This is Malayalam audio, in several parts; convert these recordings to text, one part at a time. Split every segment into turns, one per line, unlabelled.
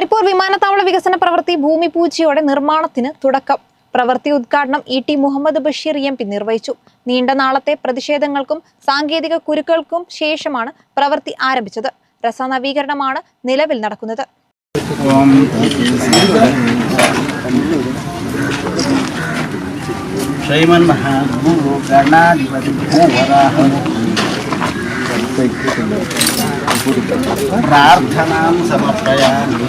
കരിപ്പൂർ വിമാനത്താവള വികസന പ്രവൃത്തി ഭൂമി പൂജയോടെ നിർമ്മാണത്തിന് തുടക്കം. പ്രവൃത്തി ഉദ്ഘാടനം E T Muhammad Basheer M P നിർവഹിച്ചു. നീണ്ട നാളത്തെ പ്രതിഷേധങ്ങൾക്കും സാങ്കേതിക കുരുക്കൾക്കും ശേഷമാണ് പ്രവൃത്തി ആരംഭിച്ചത്. രസനവീകരണമാണ് നിലവിൽ നടക്കുന്നത്.
ശ്രീമൻ മഹാ ഗുരു ഗണാധിപതി പ്രാർത്ഥനാം സമർപ്പയാമി.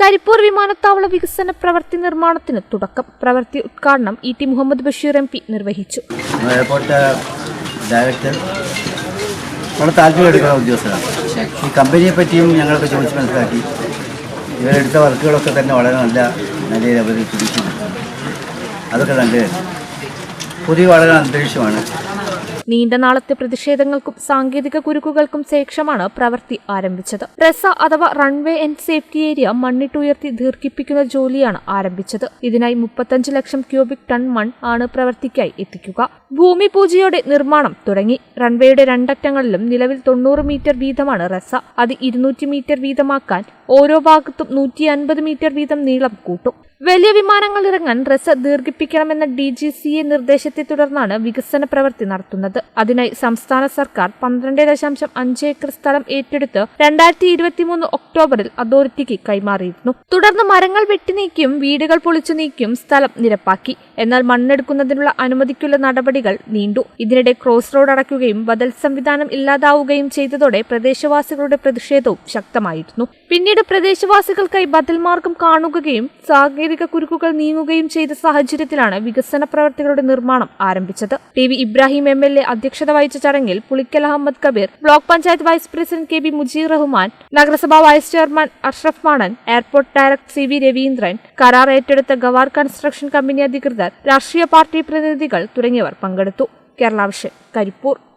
കരിപ്പൂർ വിമാനത്താവള വികസന പ്രവൃത്തി നിർമ്മാണത്തിന് തുടക്കം. പ്രവൃത്തി ഉദ്ഘാടനം E T Muhammad Basheer M P നിർവഹിച്ചു.
Airport director. വളരെ താല്പര്യം എടുക്കുന്ന ഉദ്യോഗസ്ഥരാണ്. ഈ കമ്പനിയെ പറ്റിയും ഞങ്ങളൊക്കെ ചോദിച്ച് മനസ്സിലാക്കി. ഇവരെടുത്ത വർക്കുകളൊക്കെ തന്നെ വളരെ നല്ല നിലയിൽ അവർ പിടിക്കുന്നു അതൊക്കെ നല്ലതായിരുന്നു പുതിയ വളരെ അന്തരീക്ഷമാണ്.
നീണ്ട നാളത്തെ പ്രതിഷേധങ്ങൾക്കും സാങ്കേതിക കുരുക്കുകൾക്കും ശേഷമാണ് പ്രവൃത്തി ആരംഭിച്ചത്. റസ അഥവാ റൺവേ ആൻഡ് സേഫ്റ്റി ഏരിയ മണ്ണിട്ടുയർത്തി ദീർഘിപ്പിക്കുന്ന ജോലിയാണ് ആരംഭിച്ചത്. ഇതിനായി മുപ്പത്തഞ്ച് ലക്ഷം ക്യൂബിക് ടൺ മൺ ആണ് പ്രവൃത്തിക്കായി എത്തിക്കുക. ഭൂമി പൂജയോടെ നിർമ്മാണം തുടങ്ങി. റൺവേയുടെ രണ്ടറ്റങ്ങളിലും നിലവിൽ തൊണ്ണൂറ് മീറ്റർ വീതമാണ് റസ അത് ഇരുന്നൂറ്റി മീറ്റർ വീതമാക്കാൻ ഓരോ ഭാഗത്തും നൂറ്റി അൻപത് മീറ്റർ വീതം നീളം കൂട്ടും. വലിയ വിമാനങ്ങൾ ഇറങ്ങാൻ റസ് ദീർഘിപ്പിക്കണമെന്ന ഡി ജി സി എ നിർദ്ദേശത്തെ തുടർന്നാണ് വികസന പ്രവൃത്തി നടത്തുന്നത്. അതിനായി സംസ്ഥാന സർക്കാർ പന്ത്രണ്ട് ദശാംശം അഞ്ച് ഏക്കർ സ്ഥലം ഏറ്റെടുത്ത് രണ്ടായിരത്തി ഇരുപത്തിമൂന്ന് ഒക്ടോബറിൽ അതോറിറ്റിക്ക് കൈമാറിയിരുന്നു. തുടർന്ന് മരങ്ങൾ വെട്ടിനീക്കിയും വീടുകൾ പൊളിച്ചു നീക്കിയും സ്ഥലം നിരപ്പാക്കി. എന്നാൽ മണ്ണെടുക്കുന്നതിനുള്ള അനുമതിക്കുള്ള നടപടികൾ നീണ്ടു. ഇതിനിടെ ക്രോസ് റോഡ് അടയ്ക്കുകയും ബദൽ സംവിധാനം ഇല്ലാതാവുകയും ചെയ്തതോടെ പ്രദേശവാസികളുടെ പ്രതിഷേധവും ശക്തമായിരുന്നു. പിന്നീട് പ്രദേശവാസികൾക്കായി ബദൽ മാർഗം കാണുകയും സാങ്കേതിക കുരുക്കുകൾ നീങ്ങുകയും ചെയ്ത സാഹചര്യത്തിലാണ് വികസന പ്രവർത്തികളുടെ നിർമ്മാണം ആരംഭിച്ചത്. T V Ibrahim M L A അധ്യക്ഷത വഹിച്ച ചടങ്ങിൽ Pulikkal Ahammed Kabeer block panchayat vice president K B Mujeer Rahman നഗരസഭാ vice chairman Ashraf Manan airport director C V Raveendran കരാർ ഏറ്റെടുത്ത ഗവാർ കൺസ്ട്രക്ഷൻ കമ്പനി അധികൃതർ രാഷ്ട്രീയ പാർട്ടി പ്രതിനിധികൾ തുടങ്ങിയവർ പങ്കെടുത്തു. കേരള കരിപ്പൂർ.